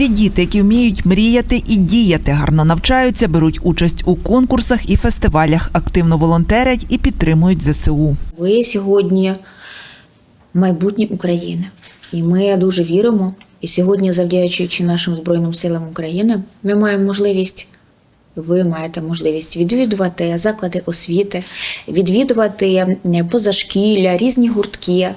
Ці діти, які вміють мріяти і діяти, гарно навчаються, беруть участь у конкурсах і фестивалях, активно волонтерять і підтримують ЗСУ. Ви сьогодні майбутнє України, і ми дуже віримо. І сьогодні, завдячуючи нашим Збройним силам України, ми маємо можливість. Ви маєте можливість відвідувати заклади освіти, відвідувати позашкілля, різні гуртки.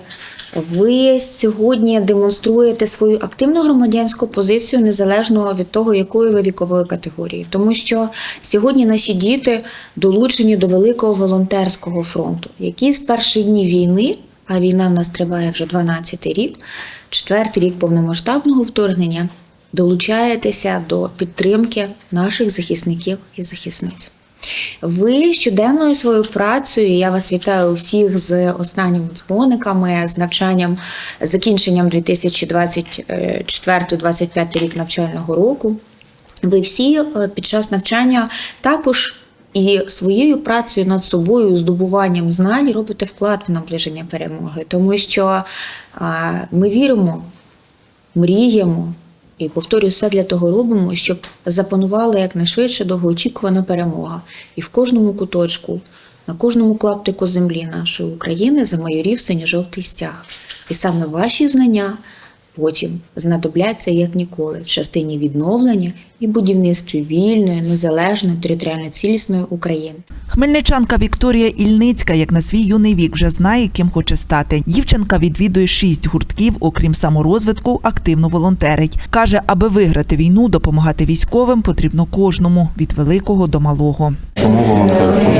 Ви сьогодні демонструєте свою активну громадянську позицію незалежно від того, якої ви вікової категорії, тому що сьогодні наші діти долучені до великого волонтерського фронту, який з перших днів війни, а війна в нас триває вже 12-й рік, четвертий рік повномасштабного вторгнення, долучаєтеся до підтримки наших захисників і захисниць. Ви щоденною своєю працею, я вас вітаю усіх з останніми дзвониками, з навчанням, закінченням 2024-2025 рік навчального року. Ви всі е, під час навчання також і своєю працею над собою, здобуванням знань робите вклад в наближення перемоги, тому що ми віримо, мріємо. І повторюю, все для того робимо, щоб запанувала якнайшвидше довгоочікувана перемога. І в кожному куточку, на кожному клаптику землі нашої України замайорів синьо-жовтий стяг. І саме ваші знання потім знадобляться як ніколи в частині відновлення і будівництві вільної, незалежної, територіально цілісної України. Хмельничанка Вікторія Ільницька, як на свій юний вік, вже знає, ким хоче стати. Дівчинка відвідує шість гуртків, окрім саморозвитку, активно волонтерить. Каже, аби виграти війну, допомагати військовим потрібно кожному від великого до малого. Чому волонтерство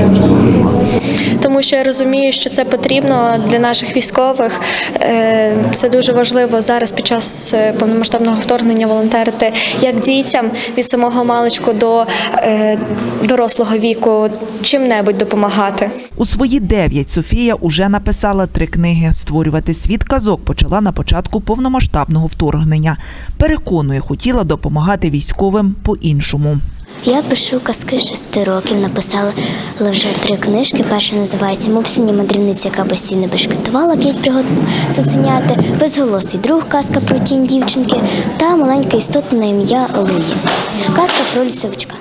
тому що я розумію, що це потрібно для наших військових. Е, Це дуже важливо зараз під час е, повномасштабного вторгнення волонтерити як дітям від самого маличку до е, дорослого віку чим-небудь допомагати. У свої дев'ять Софія уже написала три книги. Створювати світ казок почала на початку повномасштабного вторгнення. Переконує, хотіла допомагати військовим по-іншому. Я пишу казки шести років, написала вже три книжки. Перша називається Мопсіні мандрівниця, яка постійно бешкетувала п'ять пригод сосеняти, безголосий друг, казка про тінь дівчинки та маленька істота на ім'я Луї. Казка про лісовичка.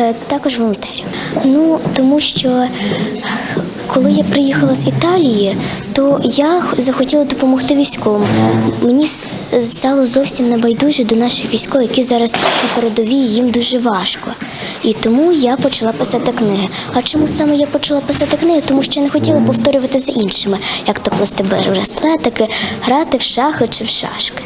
Е, Також волонтерів. Ну, тому що коли я приїхала з Італії, то я захотіла допомогти військовим. Мені стало зовсім небайдуже до наших військових, які зараз на передовій, їм дуже важко. І тому я почала писати книги. А чому саме я почала писати книги? Тому що я не хотіла повторювати за іншими, як то плести браслетики, грати в шахи чи в шашки.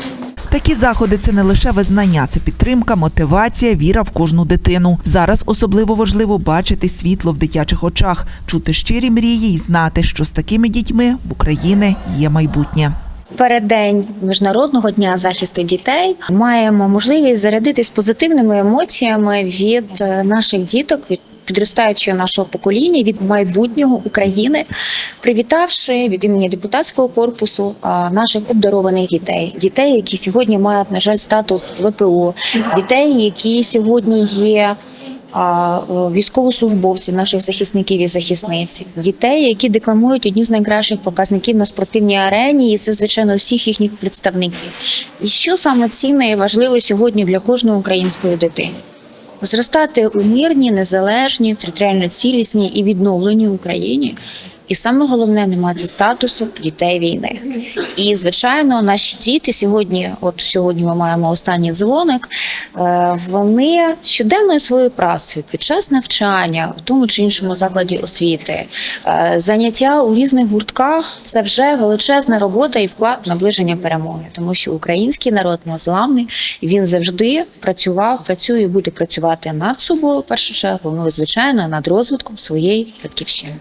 Такі заходи це не лише визнання, це підтримка, мотивація, віра в кожну дитину. Зараз особливо важливо бачити світло в дитячих очах, чути щирі мрії і знати, що з такими дітьми в Україні є майбутнє. Переддень міжнародного дня захисту дітей маємо можливість зарядитись позитивними емоціями від е, наших діток. від Підростаючого нашого покоління від майбутнього України, привітавши від імені депутатського корпусу наших обдарованих дітей, дітей, які сьогодні мають на жаль статус ВПО, дітей, які сьогодні є е, військовослужбовців, наших захисників і захисниць, дітей, які декламують одні з найкращих показників на спортивній арені, і це звичайно всіх їхніх представників. І що саме цінне і важливо сьогодні для кожної української дитини? Зростати у мирній, незалежній, територіально цілісній і відновленій Україні. І саме головне не мати статусу дітей війни. І звичайно, наші діти сьогодні, от сьогодні ми маємо останній дзвоник. е, Вони щоденною своєю працею під час навчання, в тому чи іншому закладі освіти, е, заняття у різних гуртках це вже величезна робота і вклад в наближення перемоги, тому що український народ незламний, він завжди працював, працює і буде працювати над собою в першу чергу. Ну звичайно над розвитком своєї батьківщини.